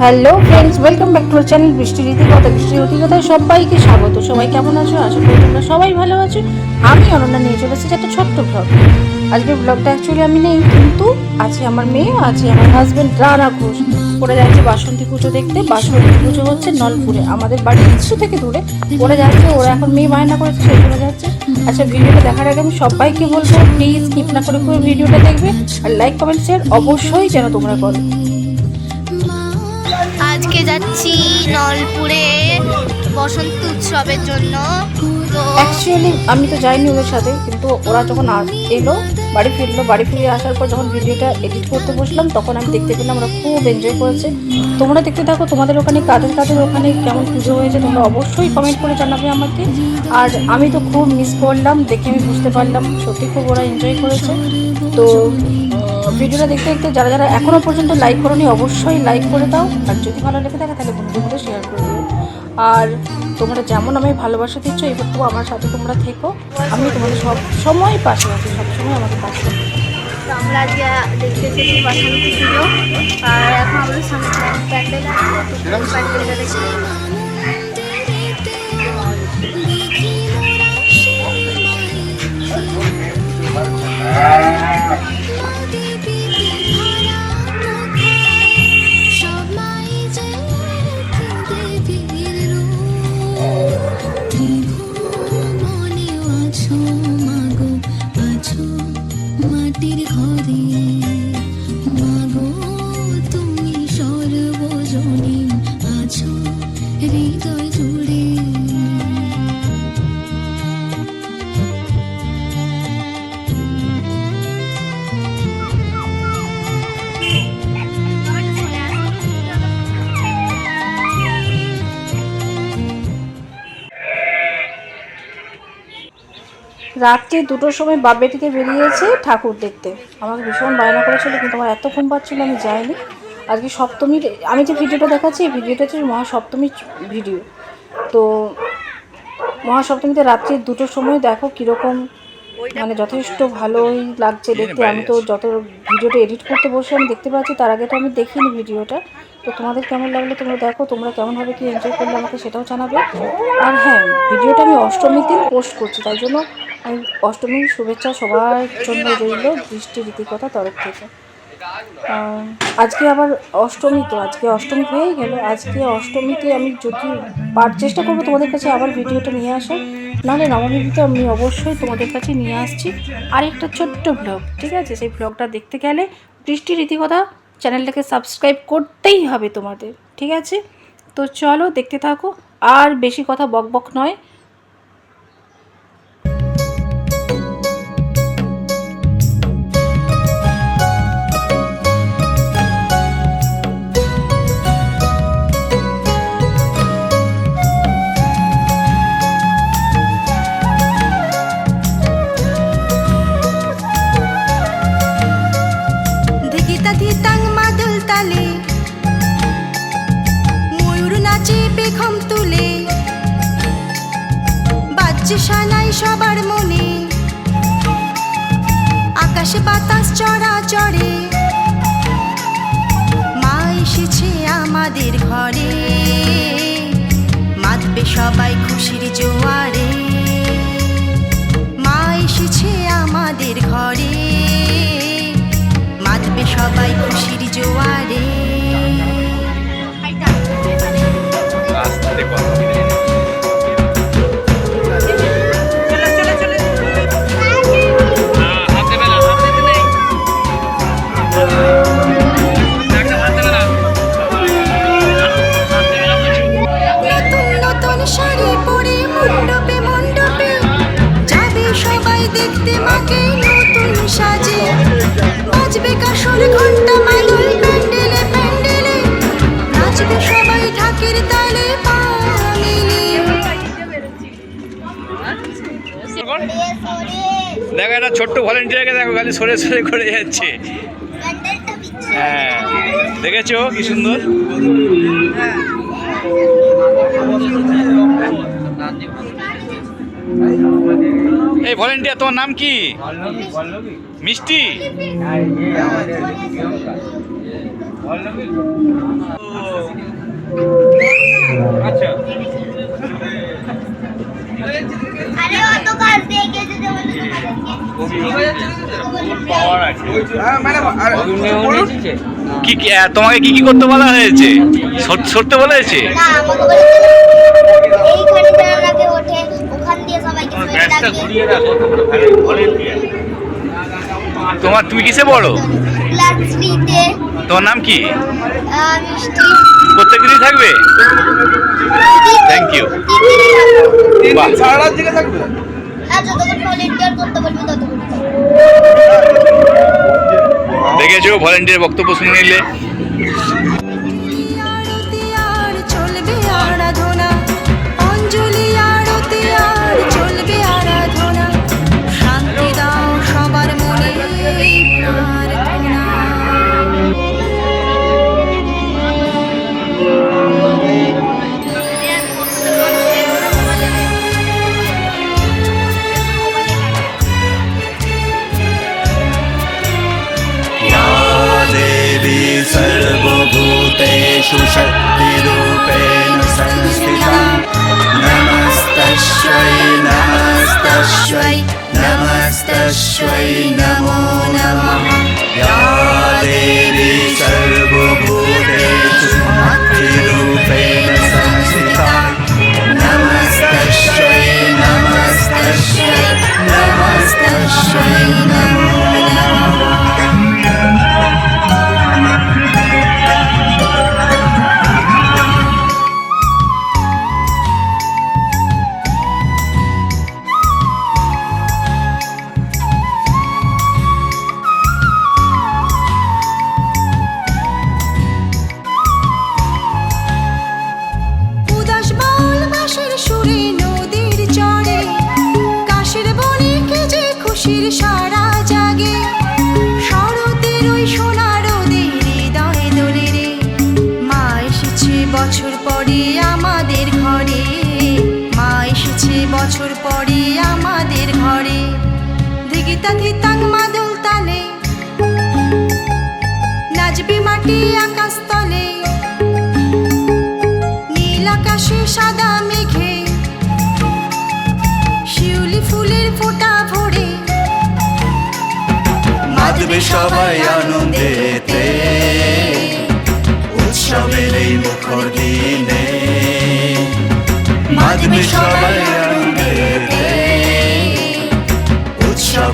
Hello friends welcome back to channel Brishti Ritikotha Brishti রীতিকথায় সবাইকে স্বাগত। সবাই কেমন আছো? আশা করি তোমরা সবাই ভালো আছো। আমি অনন্যা নিয়ে চলে এসেছি একটা ছোট্ট ব্লগ আজকে ব্লগটা অ্যাকচুয়ালি আমি নেই, কিন্তু আছে আমার মেয়ে, আছে আমার হাজব্যান্ড রানা ঘোষ। ওরা যাচ্ছে বাসন্তী পুজো দেখতে। বাসন্তী পুজো হচ্ছে নলপুরে, আমাদের বাড়ির কিছু থেকে দূরে। ওরা যাচ্ছে, ওরা এখন মেয়ে বায়না করেছে, সেই জন্য যাচ্ছে। আচ্ছা ভিডিওটা দেখার আগে আমি সবাইকে বলব প্লিজ স্কিপ না করে পুরো ভিডিওটা দেখবে। আর লাইক কমেন্ট শেয়ার অবশ্যই যেন তোমরা করো। আজকে যাচ্ছি নলপুরে বসন্ত উৎসবের জন্য। তো অ্যাকচুয়ালি আমি তো যাইনি ওদের সাথে, কিন্তু ওরা যখন এলো বাড়ি ফিরলো। বাড়ি ফিরে আসার পর যখন ভিডিওটা এডিট করতে বসলাম, তখন আমি দেখতে পেলাম ওরা খুব এনজয় করেছে। তোমরা দেখতে থাকো, তোমাদের ওখানে কাদের কাদের ওখানে কেমন পুজো হয়েছে, তোমরা অবশ্যই কমেন্ট করে জানাবে আমাকে। আর আমি তো খুব মিস করলাম, দেখে আমি বুঝতে পারলাম সত্যি খুব ওরা এনজয় করেছে। তো ভিডিওটা দেখতে দেখতে যারা যারা এখনও পর্যন্ত লাইক করোনি, অবশ্যই লাইক করে দাও। আর যদি ভালো লেগে থাকে, তাহলে মধ্যে শেয়ার করে দিও। আর তোমরা যেমন আমি ভালোবাসা দিচ্ছ এবার তো আমার সাথে তোমরা থেকো। আমি তোমাদের সব সময় পাশে আছি সবসময় আমাকে পাশে আছি। তো আমরা আজকে দেখতে এসেছি বসন্ত পুজো আর এখন আমাদের সামনে প্যান্ডেল আছে প্যান্ডেলটা দেখছি রাত্রি দুটোর সময় বাপ বেটিতে বেরিয়েছে ঠাকুর দেখতে। আমাকে ভীষণ বায়না করেছিল কিন্তু আমার এত ঘুম পাচ্ছিল আমি যাইনি। আজকে সপ্তমীর আমি যে ভিডিওটা দেখাচ্ছি এই ভিডিওটা হচ্ছে মহাসপ্তমীর ভিডিও। তো মহাসপ্তমীতে রাত্রি দুটোর সময় দেখো কীরকম মানে যথেষ্ট ভালোই লাগছে দেখতে। আমি তো যত ভিডিওটা এডিট করতে বসে আমি দেখতে পাচ্ছি তার আগে তো আমি দেখিনি ভিডিওটা। তো তোমাদের কেমন লাগল তোমরা দেখো তোমরা কেমনভাবে কি এনজয় করলে আমাকে সেটাও জানাবে। আর হ্যাঁ ভিডিওটা আমি অষ্টমীর দিন পোস্ট করছি তাই জন্য আমি অষ্টমীর শুভেচ্ছা সবার জন্য রইল বৃষ্টি রীতিকথা তরফ থেকে। আজকে আবার অষ্টমী তো, আজকে অষ্টমী হয়েই গেল। আজকে অষ্টমীতে আমি যদি পার চেষ্টা করব তোমাদের কাছে আবার ভিডিওটা নিয়ে আসার, নাহলে নবমীতে আমি অবশ্যই তোমাদের কাছে নিয়ে আসছি আরেকটা ছোট্ট ব্লগ ঠিক আছে? সেই ব্লগটা দেখতে গেলে বৃষ্টি রীতিকথা চ্যানেলটাকে সাবস্ক্রাইব করতেই হবে তোমাদের, ঠিক আছে? তো চলো দেখতে থাকো, আর বেশি কথা বক বক নয়। সবাই খুশির জোয়ারে। মা এসেছে আমাদের ঘরে। মাতবে সবাই খুশির জোয়ারে। দেখো, একটা ছোট্ট ভলেন্টিয়ারকে দেখো, খালি সরে সরে করে যাচ্ছে। হ্যাঁ দেখেছ কি সুন্দর? এই ভলেন্টিয়ার তোমার নাম কি? মিষ্টি? আচ্ছা। কি কি তোমাকে কি কি করতে বলা হয়েছে? সর- সরতে বলা হয়েছে? তোমার তুমি কিসে বড়? তোমার নাম কি? মিষ্টি। প্রত্যেকদিনই থাকবে? থ্যাংক ইউ সারা রাত জেগে থাকবে? ততক্ষণ দেখেছ ভলেন্টিয়ার বক্তব্য শুনে নিলে। те, що на морі. ধিতাং মাদল আকাশ তলে। নীল আকাশে সাদা মেঘে। শিউলি ফুলের ফোঁটা ভরে। মাতবে সবাই আনন্দেতে উৎসবের এই মুখর দিনে। মাতবে সবাই আনন্দেতে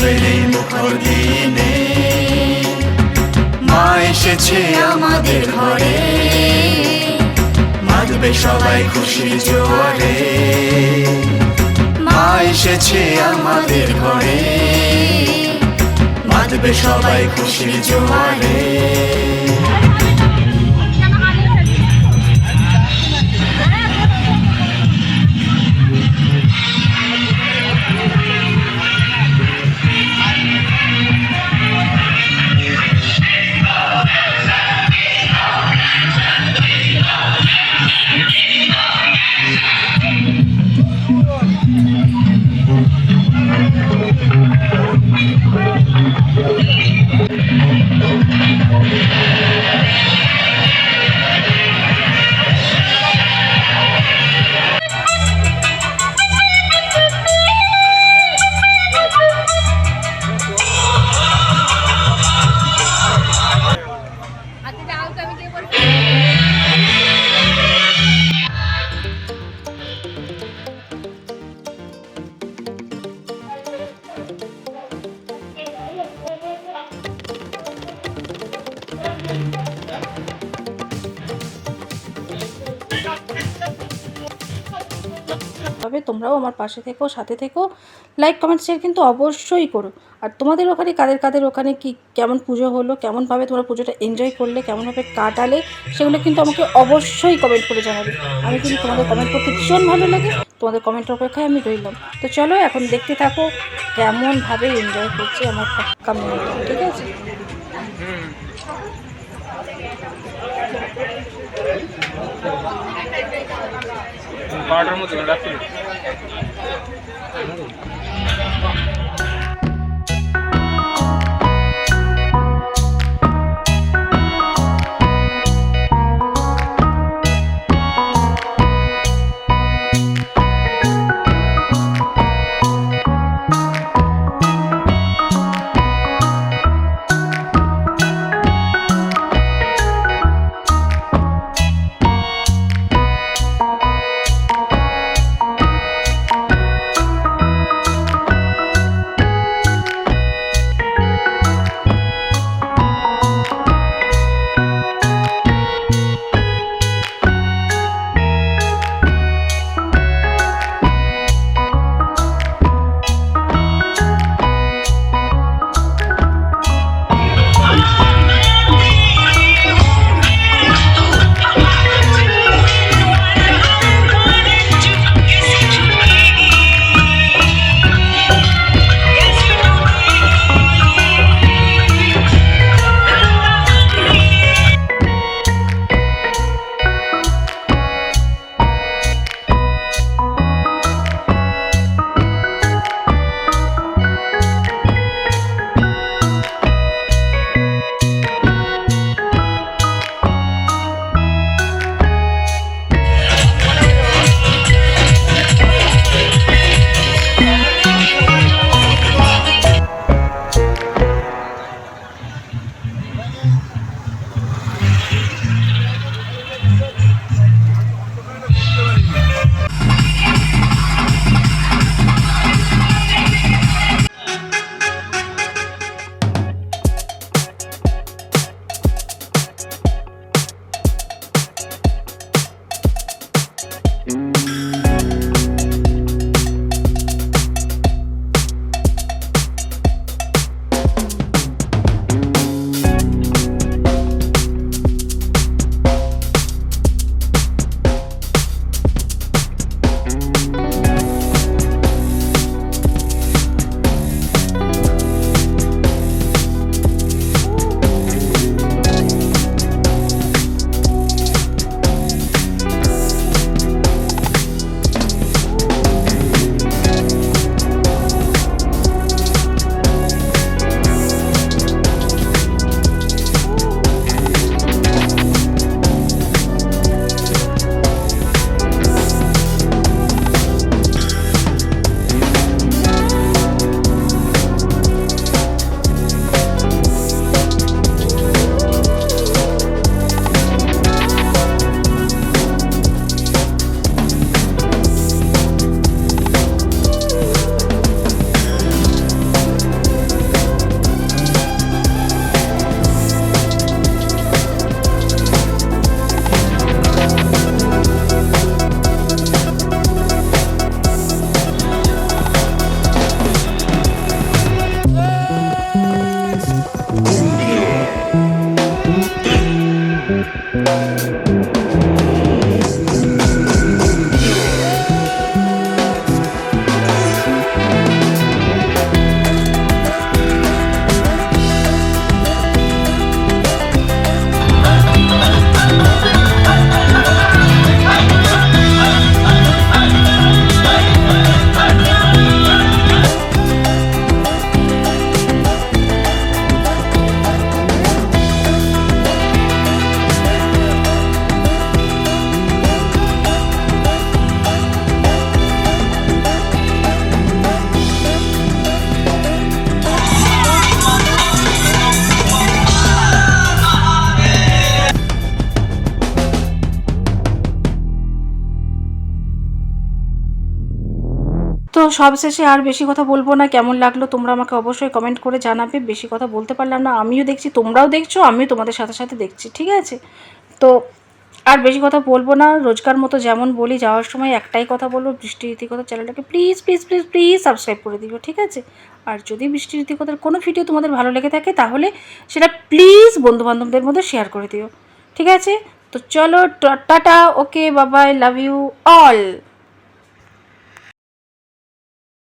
উৎসবের মুখর দিনে মা এসেছে আমাদের ঘরে। মাতবে সবাই খুশি জোয়ারে। মা এসেছে আমাদের ঘরে। মাতবে সবাই খুশি জোয়ারে। Thank you. তোমরাও আমার পাশে থেকো, সাথে থেকো। লাইক কমেন্ট শেয়ার কিন্তু অবশ্যই করো। আর তোমাদের ওখানে, কাদের কাদের ওখানে কি, কেমন পুজো হলো, কেমনভাবে তোমরা পুজোটা এনজয় করলে, কেমনভাবে কাটালে, সেগুলো কিন্তু আমাকে অবশ্যই কমেন্ট করে জানাবে। আমি কিন্তু তোমাদের কমেন্ট করতে ভীষণ ভালো লাগে। তোমাদের কমেন্টের অপেক্ষায় আমি রইলাম। তো চলো, এখন দেখতে থাকো কেমনভাবে এনজয় করছে আমার কমিউনিটি ঠিক আছে? বারোটার মধ্যে রাত্রি তো সবশেষে আর বেশি কথা বলব না। কেমন লাগল তোমরা আমাকে অবশ্যই কমেন্ট করে জানাবে। বেশি কথা বলতে পারলাম না। আমিও দেখছি, তোমরাও দেখছ, আমিও তোমাদের সাথে সাথে দেখছি, ঠিক আছে? তো আর বেশি কথা বলব না। রোজকার মতো যেমন বলি, যাওয়ার সময় একটাই কথা বলব, বৃষ্টি রীতিকতা চ্যানেলটাকে please please please please subscribe করে দিও ঠিক আছে? আর যদি বৃষ্টি রীতিকতার কোনো ভিডিও তোমাদের ভালো লেগে থাকে, তাহলে সেটা প্লিজ বন্ধুবান্ধবদের মধ্যে শেয়ার করে দিও, ঠিক আছে? তো চলো টাটা ওকে বাবাই লাভ ইউ অল